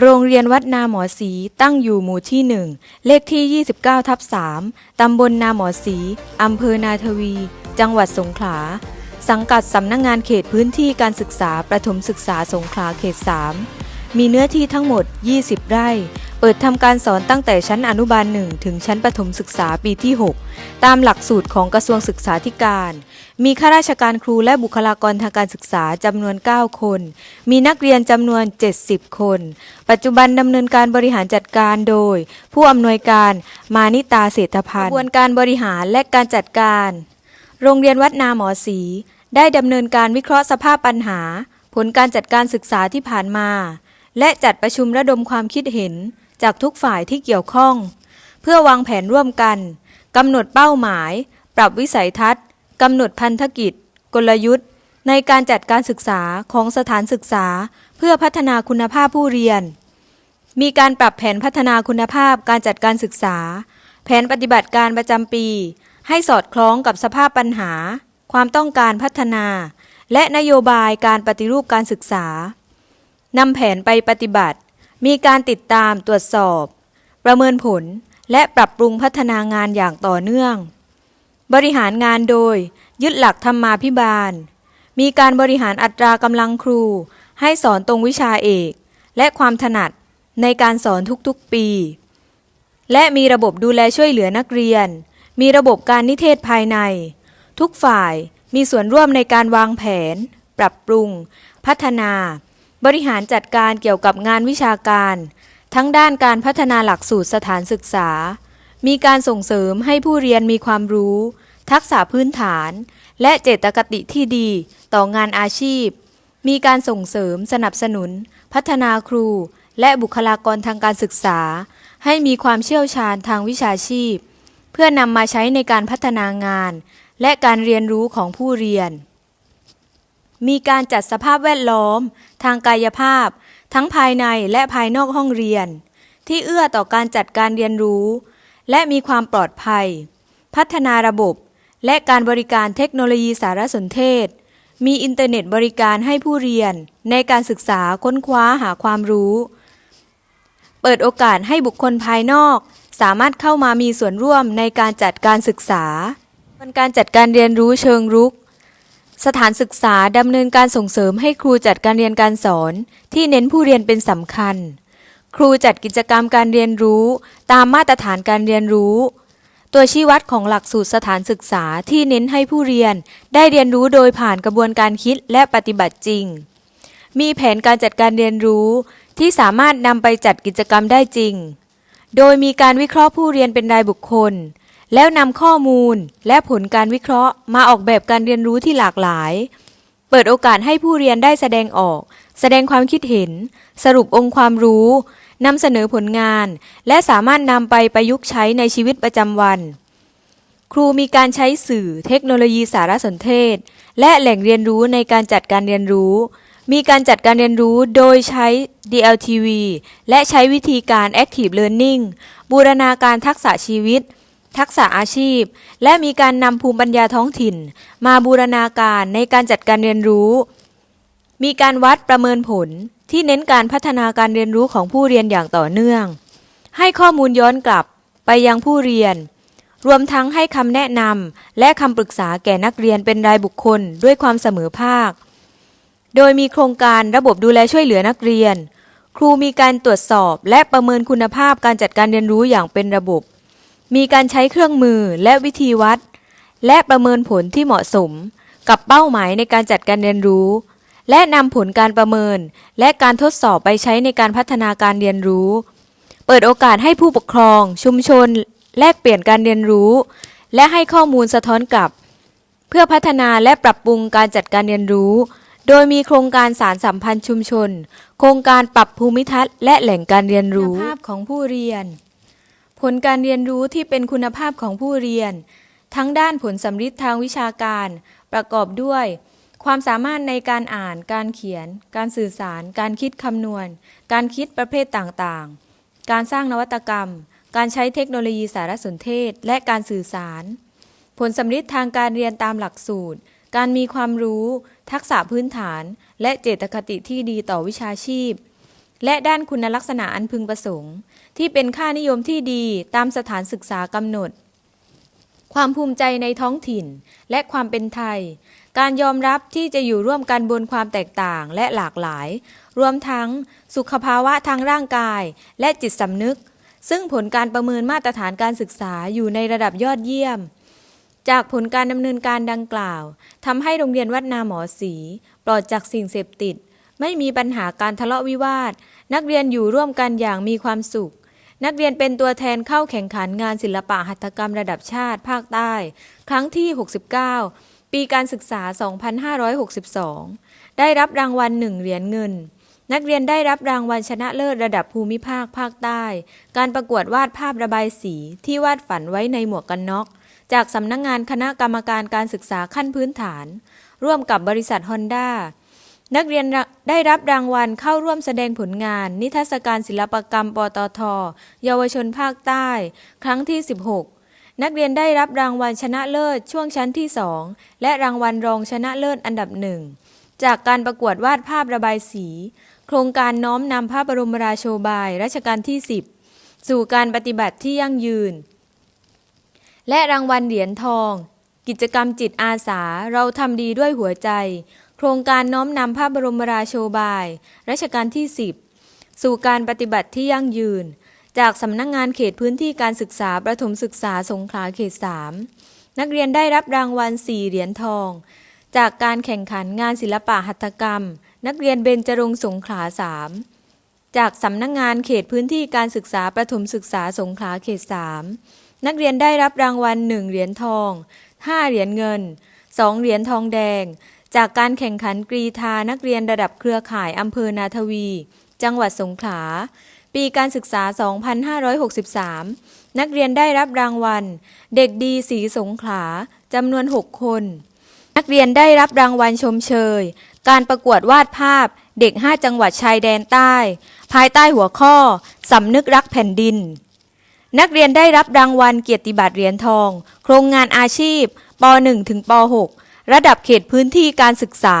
โรงเรียนวัดนาหมอสีตั้งอยู่หมู่ที่ 1 เลขที่ 29 ทับ 3 ตำบลนาหมอสี อำเภอนาทวี จังหวัดสงขลา สังกัดสำนักงงานเขตพื้นที่การศึกษาประถมศึกษาสงขลาเขต 3 มีเนื้อที่ทั้งหมด 20 ไร่ เปิดทำการสอนตั้งแต่ชั้นอนุบาล1ถึงชั้นประถมศึกษาปีที่ 6 ตามหลักสูตรของกระทรวงศึกษาธิการ มีข้าราชการครูและบุคลากรทางการศึกษาจำนวน 9 คน มีนักเรียนจำนวน 70 คน ปัจจุบันดำเนินการบริหารจัดการโดย ผู้อำนวยการมานิตาเศรษฐพันธ์กระบวนการบริหารและการจัดการ โรงเรียนวัดนาหมอสีได้ดำเนินการวิเคราะห์สภาพปัญหา ผลการจัดการศึกษาที่ผ่านมา และจัดประชุมระดมความคิดเห็น จากทุกฝ่ายที่เกี่ยวข้อง เพื่อวางแผนร่วมกันกำหนดเป้าหมาย ปรับวิสัยทัศน์กำหนดพันธกิจ กลยุทธ์ ในการจัดการศึกษาของสถานศึกษา เพื่อพัฒนาคุณภาพผู้เรียน มีการปรับแผนพัฒนาคุณภาพการจัดการศึกษา แผนปฏิบัติการประจำปี ให้สอดคล้องกับสภาพปัญหา ความต้องการพัฒนา และนโยบายการปฏิรูปการศึกษานำแผนไปปฏิบัติ มีการติดตามตรวจสอบ ประเมินผลและปรับปรุงพัฒนางานอย่างต่อเนื่อง บริหารงานโดยยึดหลักธรรมาภิบาล มีการบริหารอัตรากำลังครู ให้สอนตรงวิชาเอก และความถนัดในการสอนทุกๆปี และมีระบบดูแลช่วยเหลือนักเรียน มีระบบการนิเทศภายใน ทุกฝ่ายมีส่วนร่วมในการวางแผน ปรับปรุง พัฒนา บริหารจัดการเกี่ยวกับงานวิชาการ ทั้งด้านการพัฒนาหลักสูตรสถานศึกษา มีการส่งเสริมให้ผู้เรียนมีความรู้ ทักษะพื้นฐาน และเจตคติที่ดี ต่องานอาชีพ มีการส่งเสริมสนับสนุน พัฒนาครู และบุคลากรทางการศึกษา ให้มีความเชี่ยวชาญทางวิชาชีพ เพื่อนำมาใช้ในการพัฒนางาน และการเรียนรู้ของผู้เรียน มีการจัดสภาพแวดล้อม ทางกายภาพ ทั้งภายในและภายนอกห้องเรียน ที่เอื้อต่อการจัดการเรียนรู้ และมีความปลอดภัย พัฒนาระบบ และการบริการเทคโนโลยีสารสนเทศ มีอินเทอร์เน็ตบริการให้ผู้เรียน ในการศึกษาค้นคว้าหาความรู้ เปิดโอกาสให้บุคคลภายนอก สามารถเข้ามามีส่วนร่วมในการจัดการศึกษาการจัดการเรียนรู้เชิงรุก สถานศึกษาดำเนินการส่งเสริมให้ครูจัดการเรียนการสอน ที่เน้นผู้เรียนเป็นสำคัญ ครูจัดกิจกรรมการเรียนรู้ ตามมาตรฐานการเรียนรู้ ตัวชี้วัดของหลักสูตรสถานศึกษาที่เน้นให้ผู้เรียน ได้เรียนรู้โดยผ่านกระบวนการคิดและปฏิบัติจริง มีแผนการจัดการเรียนรู้ ที่สามารถนำไปจัดกิจกรรมได้จริง โดยมีการวิเคราะห์ผู้เรียนเป็นรายบุคคล แล้วนำข้อมูลและผลการวิเคราะห์ มาออกแบบการเรียนรู้ที่หลากหลาย เปิดโอกาสให้ผู้เรียนได้แสดงออก แสดงความคิดเห็น สรุปองค์ความรู้นำเสนอผลงาน และสามารถนำไปประยุกต์ใช้ในชีวิตประจำวัน ครูมีการใช้สื่อเทคโนโลยีสารสนเทศ และแหล่งเรียนรู้ในการจัดการเรียนรู้ มีการจัดการเรียนรู้โดยใช้ DLTV และใช้วิธีการ Active Learning บูรณาการทักษะชีวิต ทักษะอาชีพ และมีการนำภูมิปัญญาท้องถิ่น มาบูรณาการในการจัดการเรียนรู้ มีการวัดประเมินผลที่เน้นการพัฒนาการเรียนรู้ของผู้เรียนอย่างต่อเนื่อง ให้ข้อมูลย้อนกลับไปยังผู้เรียน รวมทั้งให้คำแนะนำและคำปรึกษาแก่นักเรียนเป็นรายบุคคลด้วยความเสมอภาค โดยมีโครงการระบบดูแลช่วยเหลือนักเรียน ครูมีการตรวจสอบและประเมินคุณภาพการจัดการเรียนรู้อย่างเป็นระบบ มีการใช้เครื่องมือและวิธีวัด และประเมินผลที่เหมาะสม กับเป้าหมายในการจัดการเรียนรู้ และนำผลการประเมิน และการทดสอบไปใช้ในการพัฒนาการเรียนรู้ เปิดโอกาสให้ผู้ปกครอง ชุมชน แลกเปลี่ยนการเรียนรู้ และให้ข้อมูลสะท้อนกลับ เพื่อพัฒนาและปรับปรุงการจัดการเรียนรู้โดยมีโครงการสารสัมพันธ์ชุมชน โครงการปรับภูมิทัศน์และแหล่งการเรียนรู้ภาพของผู้เรียน ผลการเรียนรู้ที่เป็นคุณภาพของผู้เรียน ทั้งด้านผลสำฤทธิ์ทางวิชาการ ประกอบด้วย ความสามารถในการอ่าน การเขียน การสื่อสาร การคิดคำนวณ การคิดประเภทต่างๆ การสร้างนวัตกรรม การใช้เทคโนโลยีสารสนเทศ และการสื่อสาร ผลสำฤทธิ์ทางการเรียนตามหลักสูตร การมีความรู้ ทักษะพื้นฐาน และเจตคติที่ดีต่อวิชาชีพ และด้านคุณลักษณะอันพึงประสงค์ ที่เป็นค่านิยมที่ดีตามสถานศึกษากำหนด ความภูมิใจในท้องถิ่น และความเป็นไทย การยอมรับที่จะอยู่ร่วมกันบนความแตกต่างและหลากหลาย รวมทั้งสุขภาวะทางร่างกาย และจิตสำนึก ซึ่งผลการประเมินมาตรฐานการศึกษาอยู่ในระดับยอดเยี่ยมจากผลการดำเนินการดังกล่าวทำให้โรงเรียนวัดนาหมอสี ปลอดจากสิ่งเสพติด ไม่มีปัญหาการทะเลาะวิวาท นักเรียนอยู่ร่วมกันอย่างมีความสุข นักเรียนเป็นตัวแทนเข้าแข่งขันงานศิลปะหัตถกรรมระดับชาติ ภาคใต้ ครั้งที่ 69 ปีการศึกษา 2562 ได้รับรางวัลหนึ่งเหรียญเงิน นักเรียนได้รับรางวัลชนะเลิศระดับภูมิภาคภาคใต้ การประกวดวาดภาพระบายสีที่วาดฝันไว้ในหมวกกันน็อก จากสำนักงงานคณะกรรมการการศึกษาขั้นพื้นฐาน ร่วมกับบริษัทฮอนด้า นักเรียนได้รับรางวัลเข้าร่วมแสดงผลงาน นิทรรศการศิลปกรรมปตท เยาวชนภาคใต้ ครั้งที่ 16 นักเรียนได้รับรางวัลชนะเลิศช่วงชั้นที่ 2 และรางวัลรองชนะเลิศอันดับหนึ่งจากการประกวดวาดภาพระบายสี โครงการน้อมนำพระบรมราโชบายรัชกาลที่ 10 สู่การปฏิบัติที่ยั่งยืน และรางวัลเหรียญทอง กิจกรรมจิตอาสาเราทำดีด้วยหัวใจ ครงการน้อมนำพระบรมราโชบาย รัชกาลที่ 10 สู่การปฏิบัติที่ยั่งยืน จากสำนักงงานเขตพื้นที่การศึกษาประถมศึกษาสงขลาเขต 3 นักเรียนได้รับรางวัล 4 เหรียญทอง จากการแข่งขันงานศิลปะหัตถกรรม นักเรียนเบญจรงสงขลา 3 จากสำนักงงานเขตพื้นที่การศึกษาประถมศึกษาสงขลาเขต 3 นักเรียนได้รับรางวัล 1 เหรียญทอง 5 เหรียญเงิน 2 เหรียญทองแดง จากการแข่งขันกรีธานักเรียนระดับเครือข่ายอำเภอนาทวี จังหวัดสงขลา ปีการศึกษา 2563 นักเรียนได้รับรางวัล เด็กดีสีสงขลาจำนวน 6 คน นักเรียนได้รับรางวัลชมเชย การประกวดวาดภาพเด็ก 5 จังหวัดชายแดนใต้ ภายใต้หัวข้อ สำนึกรักแผ่นดิน นักเรียนได้รับรางวัลเกียรติบัตรเหรียญทอง โครงงานอาชีพป .1 ถึงป .6 ระดับเขตพื้นที่การศึกษา